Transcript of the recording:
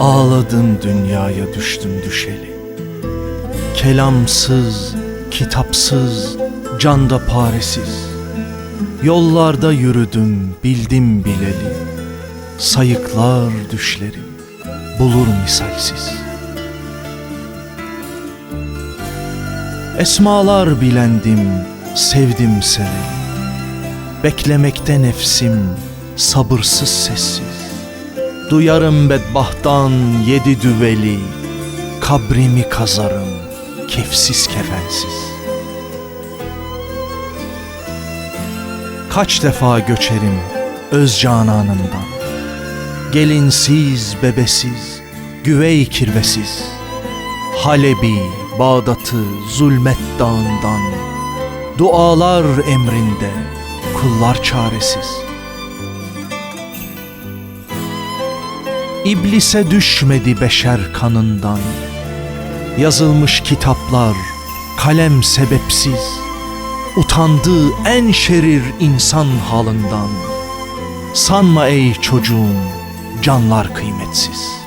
Ağladım dünyaya düştüm düşeli. Kelamsız, kitapsız, canda paresiz. Yollarda yürüdüm bildim bileli. Sayıklar düşlerim bulur misalsiz. Esmalar bilendim, sevdim seni. Beklemekte nefsim, sabırsız sessiz Duyarım bedbahttan yedi düveli. Kabrimi kazarım kefsiz kefensiz. Kaç defa göçerim öz cananımdan. Gelinsiz bebesiz, güvey kirvesiz. Halebi, Bağdat'ı zulmet dağından. Dualar emrinde kullar çaresiz İblise düşmedi beşer kanından Yazılmış kitaplar kalem sebepsiz Utandı en şerir insan halından Sanma ey çocuğum canlar kıymetsiz.''